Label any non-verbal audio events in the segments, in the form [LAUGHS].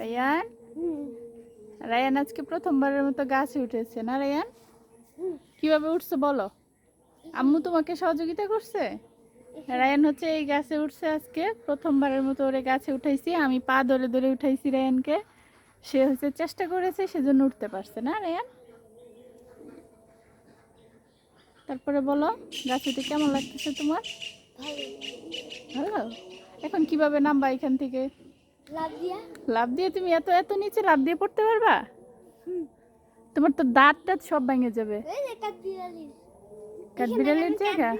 Ryan? Ryan আজকে প্রথমবারের মতো গাছে উঠেছে, না রায়ান? কীভাবে উঠছে বলো? আম্মু তোমাকে সহযোগিতা করছে? রায়ান হচ্ছে এই গাছে উঠছে আজকে, প্রথমবারের মতো ওরে গাছে উঠাইছি, আমি পা ধরে ধরে উঠাইছি রায়ানকে। সে হচ্ছে চেষ্টা করেছে, সেজন্য উঠতে পারছে, না রায়ান? তারপরে বলো, গাছ উঠে কেমন লাগতেছে তোমার? ভালো। এখন কীভাবে নামবা এখান থেকে? লাভ দিয়া? তুমি এত এত নিচে লাভ দিয়ে পড়তে পারবা? তোমার তো দাঁত টাত সব ভেঙে যাবে। কাঠবিড়ালির। জায়গা?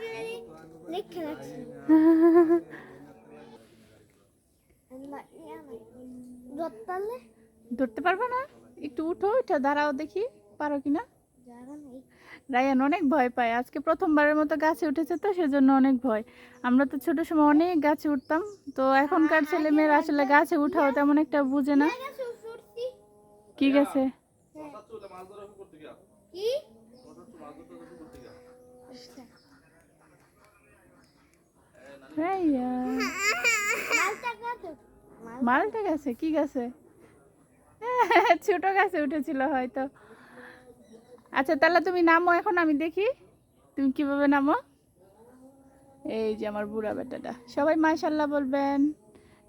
ধরতে পারবে না? একটু উঠো এটা দাঁড়াও দেখি পারো কিনা? রায়ান অনেক ভয় পায়। আজকে প্রথমবারের মতো গাছে উঠেছে তো সেজন্য অনেক ভয়। আমরা তো ছোট সময় অনেক গাছে উঠতাম। তো এখনকার ছেলে মেয়েরা আসলে গাছে উঠাও তেমন একটা বুঝে না। কি গেছে কত মালটা গেছে? কি গেছে? ছোট গাছে উঠেছিল হয়তো। আচ্ছা তাহলে তুমি নামো এখন আমি দেখি। তুমি কীভাবে নামো? এই যে আমার বুড়া বেটাটা। সবাই মাশাল্লাহ বলবেন।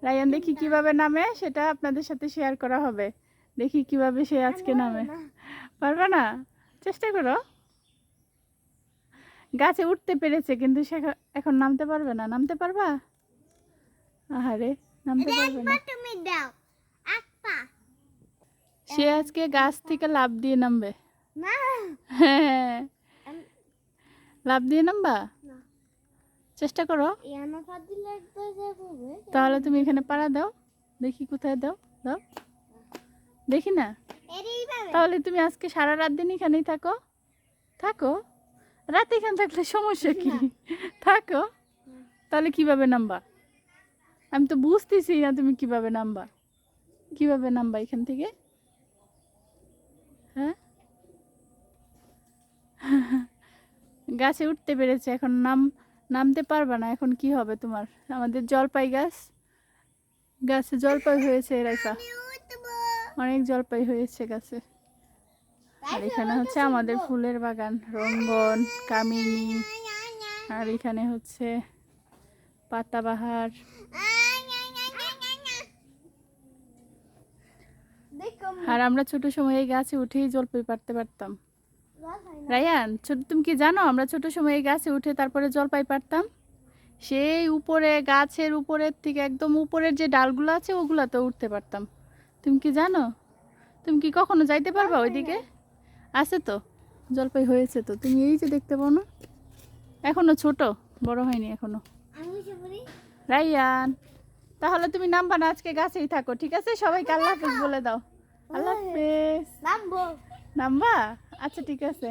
রায়ান দেখি কীভাবে নামে সেটা আপনাদের সাথে শেয়ার করা হবে। দেখি কীভাবে সে আজকে নামে। পারবে না। চেষ্টা করো। গাছে উঠতে পেরেছে কিন্তু সে এখন- নামতে পারবে না। নামতে পারবা? আহারে নামতে পারবে না। তুমি দাও। সে আজকে গাছ থেকে লাভ দিয়ে নামবে। হ্যাঁ [LAUGHS] লাভ দিয়ে নামবা। চেষ্টা করো। তাহলে তুমি এখানে পাড়া দাও। দেখি কোথায় দাও। দাও। দেখি না। তাহলে তুমি আজকে সারা রাত দিন এখানেই থাকো। থাকো। রাত এখানে থাকলে সমস্যা কি? থাকো। তাহলে কীভাবে নামবা? আমি তো বুঝতেছি না তুমি কীভাবে নামবা। কীভাবে নামবা এখান থেকে? হ্যাঁ? গাছে উঠতে পেরেছে এখন নাম নামতে পারবা না এখন কি হবে তোমার? আমাদের জলপাই গাছ গাছে জলপাই হয়েছে রাইফা। অনেক জলপাই হয়েছে গাছে। আর এখানে হচ্ছে আমাদের ফুলের বাগান রঙ্গন কামিনী আর এখানে হচ্ছে পাতাবাহার। আর আমরা ছোট সময় এই গাছে উঠেই জলপাই পারতে পারতাম। রায়ান ছোট তুমি কি জানো আমরা ছোট সময় এই গাছে উঠে তারপরে জলপাই পারতাম? সেই উপরে গাছের উপরের থেকে একদম উপরের যে ডালগুলো আছে ওগুলাতে উঠতে পারতাম। তুমি কি জানো? তুমি কি কখনো যাইতে পারবা ওইদিকে? আছে তো? জলপাই হয়েছে তো। তুমি এই যে দেখতে পাও না? এখনও ছোট বড় হয়নি এখনও। রাইয়ান তাহলে তুমি নামবা না আজকে গাছেই থাকো ঠিক আছে? সবাইকে আল্লাহ হাফিজ বলে দাও। আল্লাহ হাফিজ। নামবো নামবা? আচ্ছা ঠিক আছে।